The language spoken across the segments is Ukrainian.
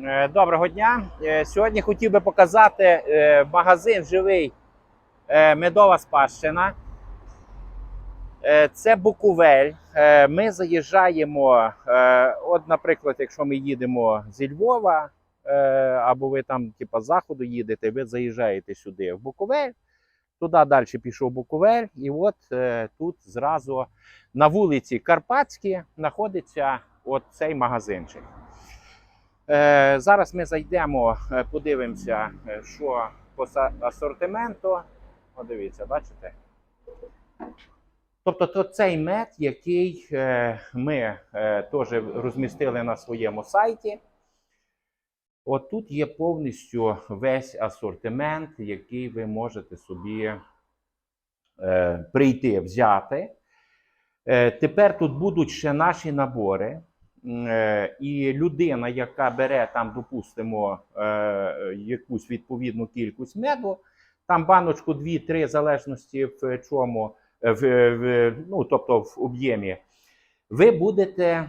Е, Доброго дня. Е, Сьогодні хотів би показати е, магазин живий медова спадщина. Це Буковель. Ми заїжджаємо. От, наприклад, якщо ми їдемо зі Львова, або ви там, типа, з заходу їдете, ви заїжджаєте сюди в Буковель. Туди далі пішов Буковель, і от тут зразу на вулиці Карпатській знаходиться от цей магазинчик. Е, зараз ми зайдемо, е, подивимося, е, що по асортименту. О, дивіться, бачите? Тобто, то цей мед, який ми теж розмістили на своєму сайті. От тут є повністю весь асортимент, який ви можете собі прийти, взяти. Тепер тут будуть ще наші набори. Е, І людина, яка бере там, допустимо, е, якусь відповідну кількість меду, там баночку 2-3, в залежності в чому, е, в, в, ну, тобто в об'ємі, ви будете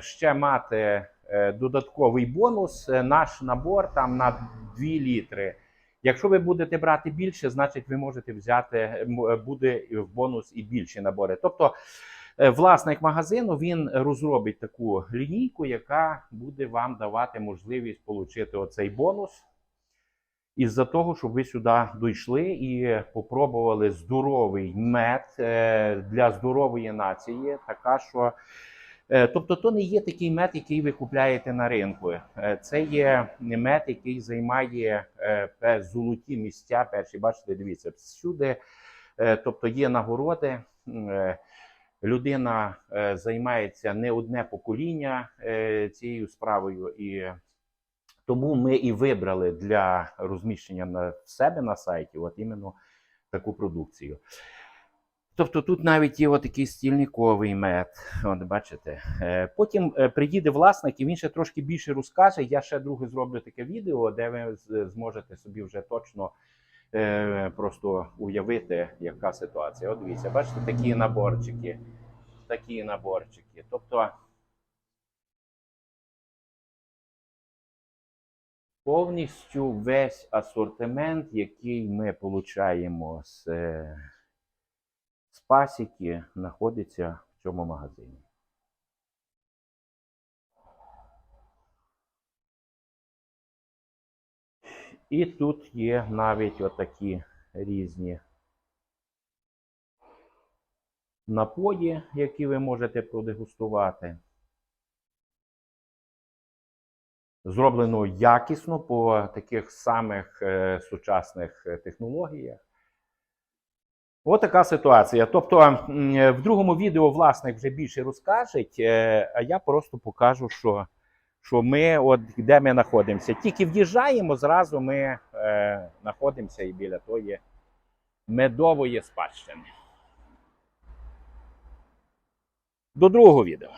ще мати додатковий бонус, наш набор там на 2 літри. Якщо ви будете брати більше, значить ви можете взяти, буде в бонус і більші набори. Тобто власник магазину він розробить таку лінійку, яка буде вам давати можливість отримати оцей бонус. Із-за того, щоб ви сюди дійшли і попробували здоровий мед е, для здорової нації. Така що, е, тобто, то не є такий мед, який ви купляєте на ринку. Е, Це є мед, який займає е, золоті місця. Перші, бачите, дивіться, всюди. е, Тобто є нагороди. Людина е, займається не одне покоління е, цією справою, і тому ми і вибрали для розміщення на себе на сайті, от іменно таку продукцію. Тобто тут навіть є отакий стільниковий мед. От бачите. Е, Потім приїде власник і він ще трошки більше розкаже. Я ще друге зроблю таке відео, де ви зможете собі вже точно просто уявити, яка ситуація. От дивіться, бачите, такі наборчики. Такі наборчики. Тобто повністю весь асортимент, який ми получаємо з, е, з пасіки, знаходиться в цьому магазині. І тут є навіть отакі різні напої, які ви можете продегустувати. Зроблено якісно по таких самих е, сучасних е, технологіях. Така ситуація. Тобто, е, в другому відео власник вже більше розкаже, а я просто покажу, що, що ми, от де ми знаходимося. Тільки в'їжджаємо, зразу ми е, знаходимося і біля тої медової спадщини. До другого відео.